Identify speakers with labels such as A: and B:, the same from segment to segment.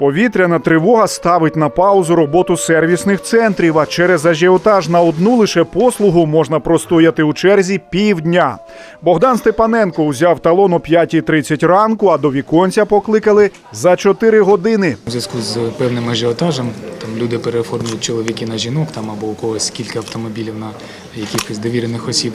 A: Повітряна тривога ставить на паузу роботу сервісних центрів. А через ажіотаж на одну лише послугу можна простояти у черзі півдня. Богдан Степаненко узяв талон о 5.30 ранку, а до віконця покликали за 4 години.
B: У зв'язку з певним ажіотажем там люди переоформлюють чоловіки на жінок, там або у когось кілька автомобілів на якихось довірених осіб.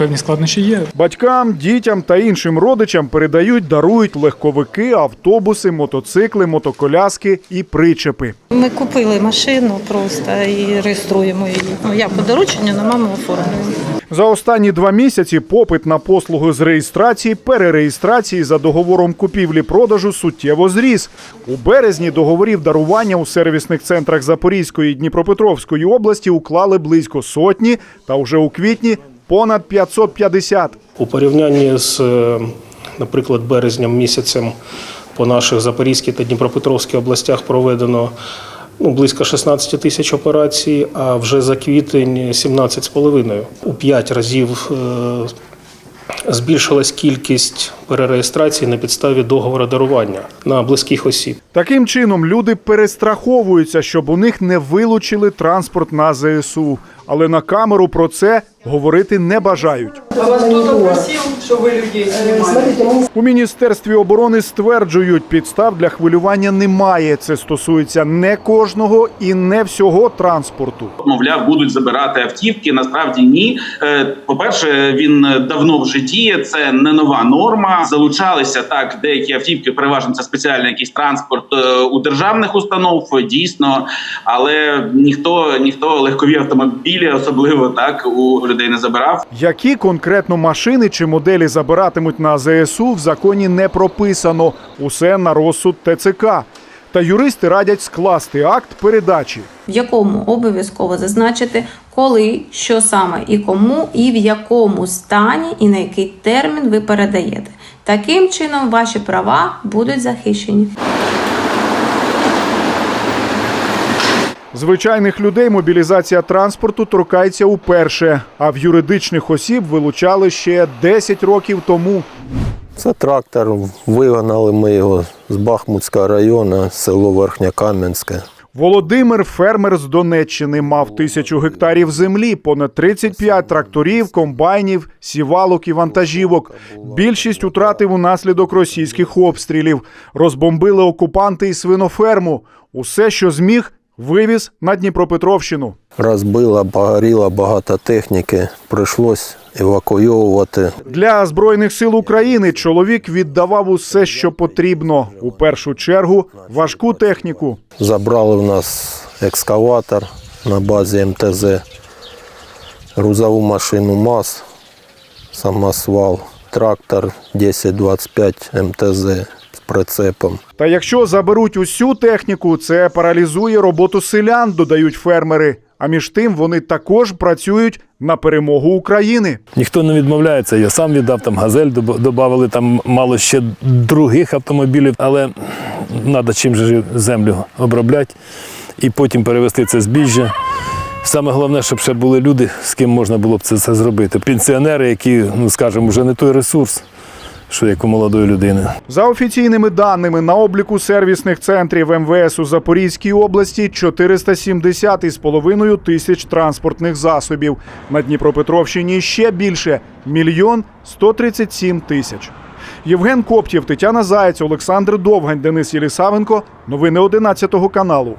B: Певні складнощі є.
A: Батькам, дітям та іншим родичам передають, дарують легковики, автобуси, мотоцикли, мотоколяски і причепи.
C: Ми купили машину просто і реєструємо її. Ну, я по дорученню на маму оформлюю.
A: За останні два місяці попит на послуги з реєстрації, перереєстрації за договором купівлі-продажу суттєво зріс. У березні договорів дарування у сервісних центрах Запорізької і Дніпропетровської області уклали близько сотні, та вже у квітні понад 550.
D: У порівнянні з, е, наприклад, березням місяцем по наших Запорізькій та Дніпропетровській областях проведено ну, близько 16 тисяч операцій, а вже за квітень 17,5. У 5 разів е, збільшилась кількість перереєстрацій на підставі договору дарування на близьких осіб.
A: Таким чином люди перестраховуються, щоб у них не вилучили транспорт на ЗСУ. Але на камеру про це говорити не бажають.
E: А вас кто-то просил, что вы людей снимали?
A: У міністерстві оборони стверджують, підстав для хвилювання немає. Це стосується не кожного і не всього транспорту.
F: мовляв, будуть забирати автівки. Насправді ні. Е, По-перше, він давно вже діє. Це не нова норма. Залучалися так деякі автівки. Переважно це спеціальний якийсь транспорт е, у державних установ. Дійсно, але ніхто ніхто легкові автомобілі, особливо так у людей не забирав.
A: Які конкретно машини чи моделі забиратимуть на ЗСУ в законі не прописано. Усе на розсуд ТЦК. Та юристи радять скласти акт передачі.
G: в якому обов'язково зазначити, коли, що саме і кому, і в якому стані, і на який термін ви передаєте. Таким чином, ваші права будуть захищені.
A: Звичайних людей мобілізація транспорту торкається уперше, а в юридичних осіб вилучали ще 10 років тому.
H: Це трактор. Вигнали ми його з Бахмутського району, село Верхньокам'янське.
A: Володимир, фермер з Донеччини, мав тисячу гектарів землі, понад 35 тракторів, комбайнів, сівалок і вантажівок. Більшість утратив унаслідок російських обстрілів. Розбомбили окупанти і свиноферму. Усе, що зміг, вивіз на Дніпропетровщину.
H: Розбила, погоріло багато техніки. Прийшлось евакуйовувати.
A: Для збройних сил України чоловік віддавав усе, що потрібно. У першу чергу важку техніку.
H: Забрали в нас екскаватор на базі МТЗ, грузову машину МАЗ, самосвал, трактор 1025 МТЗ з прицепом.
A: Та якщо заберуть усю техніку, це паралізує роботу селян, додають фермери. А між тим вони також працюють на перемогу України.
I: Ніхто не відмовляється. Я сам віддав там газель, додали там мало ще других автомобілів, але треба чим же землю обробляти і потім перевезти це збіжжя. Саме головне, щоб ще були люди, з ким можна було б це, це зробити. Пенсіонери, які, ну скажімо, вже не той ресурс, що як у молодої людини.
A: За офіційними даними на обліку сервісних центрів МВС у Запорізькій області 470 із половиною тисяч транспортних засобів. На Дніпропетровщині ще більше мільйон 137 тисяч. Євген Коптєв, Тетяна Заєць, Олександр Довгань, Денис Єлісавенко. Новини 11 каналу.